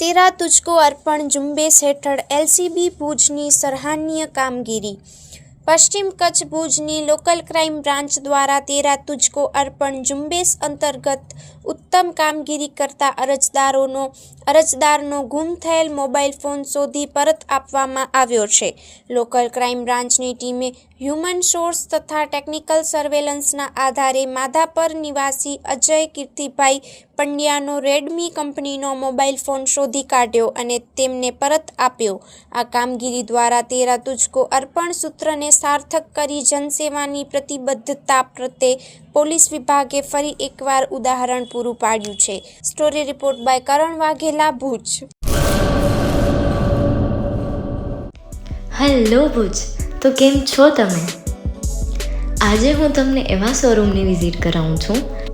તેરા તુજકો અર્પણ ઝુંબેશ હેઠળ એલસીબી ભુજની સરાહનીય કામગીરી. પશ્ચિમ કચ્છ ભુજની લોકલ ક્રાઇમ બ્રાન્ચ દ્વારા તેરા તુજકો અર્પણ ઝુંબેશ અંતર્ગત ઉત્તમ કામગીરી કરતા અરજદારોનો, અરજદારનો ગુમ થયેલ મોબાઈલ ફોન શોધી પરત આપવામાં આવ્યો છે. લોકલ ક્રાઇમ બ્રાન્ચની ટીમે હ્યુમન સોર્સ તથા ટેકનિકલ સર્વેલન્સના આધારે માધાપર નિવાસી અજય કીર્તિભાઈ પંડ્યાનો રેડમી કંપનીનો મોબાઈલ ફોન શોધી કાઢ્યો અને તેમને પરત આપ્યો. આ કામગીરી દ્વારા તેરા તુજકો અર્પણ સૂત્રને સાર્થક કરી જનસેવાની પ્રતિબદ્ધતા પ્રત્યે પોલીસ વિભાગે ફરી એકવાર ઉદાહરણ પૂરું પાડ્યું છે. Story report by Karan Vaghela, Bhuj. Hello, Bhuj. તો કેમ છો તમે? આજે હું તમને એવા શોરૂમની વિઝિટ કરાવું છું